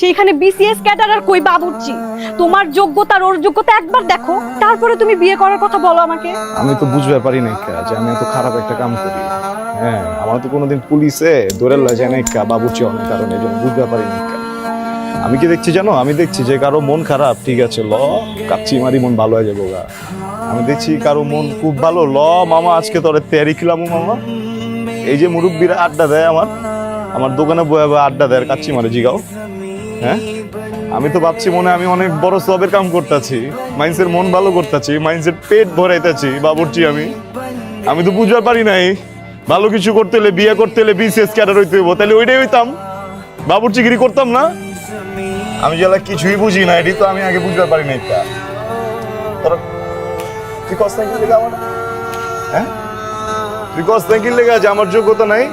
সেইখানে BCS cadre কই বাবুর্চি? তোমার যোগ্যতা আর ওর যোগ্যতা একবার দেখো, তারপরে তুমি বিয়ে করার কথা বলো আমাকে। আমি তো বুঝতে পারি না কা, যে আমি এত খারাপ একটা কাম করি। হ্যাঁ আমার তো কোনোদিন পুলিশে ধরে লয় যায় না কা বাবুচি অনেক কারণে জন্য বুঝতে পারি না কা। আমি কি দেখছি জানো? আমি দেখছি যে কারও মন খারাপ, ঠিক আছে, ল, কাচ্চি মারি মন ভালো হয়ে যাব গা আমি দেখছি কারও মন খুব ভালো, ল, মামা, আজকে তোরে তেয়ারি খিলাম, মামা। এই যে মুরব্বীরা আড্ডা দেয় আমার আমার দোকানে বয়ে বয়ে আড্ডা দেয় কাচ্ছি মারে, জিগাও। হ্যাঁ? আমি তো ভাবছি মনে আমি অনেক বড় সবের কাম করতেছি মাইন্সের মন ভালো করতেছি মাইন্সের পেট ভরাইতেছি, বাবুরচি আমি। আমি তো বুঝতে পারি নাই, ভালো কিছু করতে হলে, বিয়ে করতে হলে বিসিএস ক্যাডার হইতে হইব তাহলে ওইটাই হইতাম। বাবুরচিগিরি করতাম না? আমি যেলা কিছুই বুঝি না এটি তো আমি আগে বুঝতে পারি নাই তা। তুই কষ্ট হ্যাঁ? তুই কষ্ট লেগে আছে আমার যোগ্যতা নাই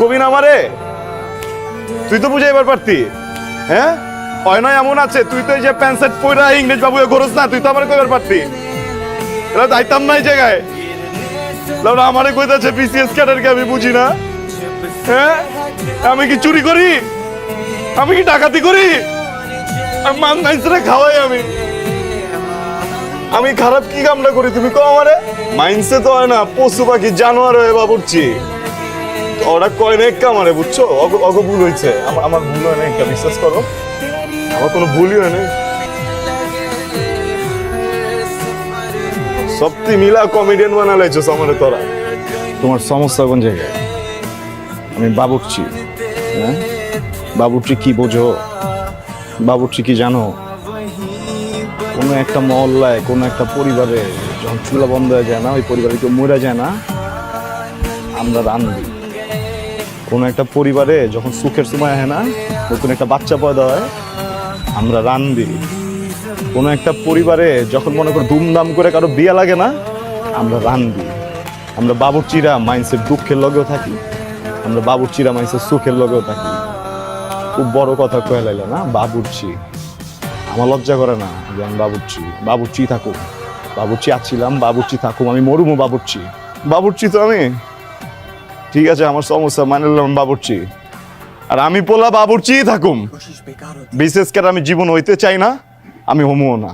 কবি না আমারে? তুই তো বুঝাইবার পারতি। হ্যাঁ? হয় এমন আছে, তুই তো এই যে প্যান্ট শার্ট পরে ইংরেজ বাবু ঘরস না, তুই তো আমার কইবার পারতি। এটা যাইতাম না এই জায়গায়। লাউডা আমারে কইতাছে বিসিএস ক্যাডারকে আমি বুঝি না। হ্যাঁ? আমি কি চুরি করি? আমি কি ডাকাতি করি? আমি মান নাইসরে খাওয়াই আমি। আমি খারাপ কি কামটা করি তুমি কো আমারে? মাইন্সে তো হয় না, পশু পাখি, জানোয়ার হয়ে বাবুরছি ওরা কয় না একটা বুঝছ? অগ ভুল হয়েছে। আমার আমার ভুল হয় না একটা বিশ্বাস করো। আমার কোনো ভুলই হয় না সত্যি মিলা কমেডিয়ান বানালাইছো আমারে তোরা। তোমার সমস্যা কোন জায়গায়? আমি বাবুর্চি হ্যাঁ? বাবুর্চি কি বোঝো? বাবুর্চি কি জানো? কোনো একটা মহল্লায়, কোনো একটা পরিবারে যখন চুলা বন্ধ হয়ে যায় না, ওই পরিবারে কেউ মরে যায় না। আমরা রান্ধি কোনো একটা পরিবারে যখন সুখের সময় হয় না, নতুন একটা বাচ্চা পয়দা হয়, আমরা রান্ধি কোনো একটা পরিবারে যখন মনে করো ধুমধাম করে কারও বিয়ে লাগে না, আমরা রান্ধি আমরা বাবুর্চিরা মাইন্সের দুঃখের লগেও থাকি, আমরা বাবুর্চিরা মাইন্সের সুখের লগেও থাকি। খুব বড় কথা কয়ে লাইলে না, বাবুর্চি। আমার লজ্জা করে না যে আমি বাবুর্চি। বাবুর্চি থাকুক। বাবুর্চি আছিলাম, বাবুর্চি থাকুক। আমি মরুমো বাবুর্চি। বাবুর্চি তো আমি। ঠিক আছে আমার সমস্যা মানে বাবুর্চি। আর আমি পোলা বাবুর্চি থাকুম। বিশেষ করে আমি জীবন হইতে চাই না আমি হমুও না।